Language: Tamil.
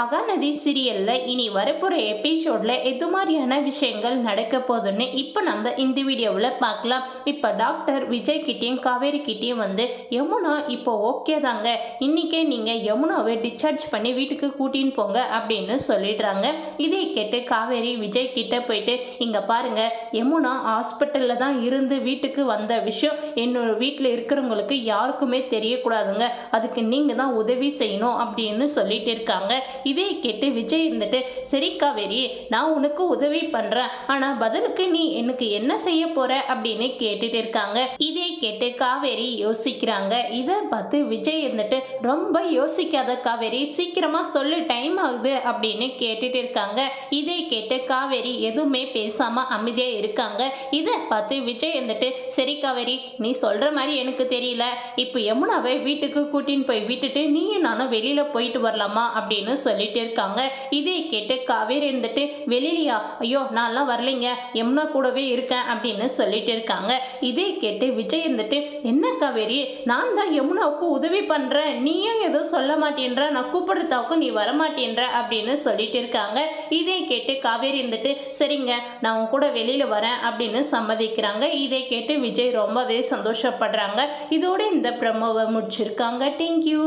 மகாநதி சீரியல்ல இனி வரப்போகிற எபிசோட்ல எது மாதிரியான விஷயங்கள் நடக்க போகுதுன்னு இப்போ நம்ம இந்த வீடியோவில் பார்க்கலாம். இப்போ டாக்டர் விஜய் கிட்டேயும் காவேரி கிட்டேயும் வந்து யமுனா இப்போ ஓகே தாங்க. இன்றைக்கே நீங்கள் யமுனாவை டிஸ்சார்ஜ் பண்ணி வீட்டுக்கு கூட்டின்னு போங்க அப்படின்னு சொல்லிடுறாங்க. இதை கேட்டு காவேரி விஜய் கிட்ட போயிட்டு இங்கே பாருங்க யமுனா ஹாஸ்பிட்டலில் தான் இருந்து வீட்டுக்கு வந்த விஷயம். என்னோட வீட்டில் இருக்கிறவங்களுக்கு யாருக்குமே தெரியக்கூடாதுங்க. அதுக்கு நீங்கள் தான் உதவி செய்யணும் அப்படின்னு சொல்லிட்டு இருக்காங்க. இதை கேட்டு விஜய் இருந்துட்டு சரி காவேரி நான் உனக்கு உதவி பண்ணுறேன் ஆனால் பதிலுக்கு நீ எனக்கு என்ன செய்ய போற? அப்படின்னு கேட்டுட்டு இருக்காங்க. இதை கேட்டு காவேரி யோசிக்கிறாங்க. இதை பார்த்து விஜய் இருந்துட்டு ரொம்ப யோசிக்காத காவேரி சீக்கிரமா சொல்லு டைம் ஆகுது. அப்படின்னு கேட்டுட்டு இருக்காங்க. இதை கேட்டு காவேரி எதுவுமே பேசாம அமைதியா இருக்காங்க. இதை பார்த்து விஜய் இருந்துட்டு சரி காவேரி நீ சொல்ற மாதிரி எனக்கு தெரியல. இப்போ யமுனாவை வீட்டுக்கு கூட்டின்னு போய் விட்டுட்டு நீயும் நானும் வெளியில போயிட்டு வரலாமா? அப்படின்னு சொல்லிட்டு இருக்காங்க. இதை கேட்டு காவேரி இருந்துட்டு வெளியிலையா? ஐயோ நான்லாம் வரலைங்க. எம்னா கூடவே இருக்கேன் அப்படின்னு சொல்லிட்டு இருக்காங்க. இதை கேட்டு விஜய் இருந்துட்டு என்ன காவேரி? நான் தான் யமுனாவுக்கு உதவி பண்ணுறேன் நீயும் எதுவும் சொல்ல மாட்டேன்ற. நான் கூப்பிடுறதாவுக்கும் நீ வரமாட்டேன்ற அப்படின்னு சொல்லிட்டு இருக்காங்க. இதை கேட்டு காவேரி இருந்துட்டு சரிங்க நான் உன் கூட வெளியில் வரேன் அப்படின்னு சம்மதிக்கிறாங்க. இதை கேட்டு விஜய் ரொம்பவே சந்தோஷப்படுறாங்க. இதோட இந்த பிரமோவை முடிச்சிருக்காங்க. தேங்க்யூ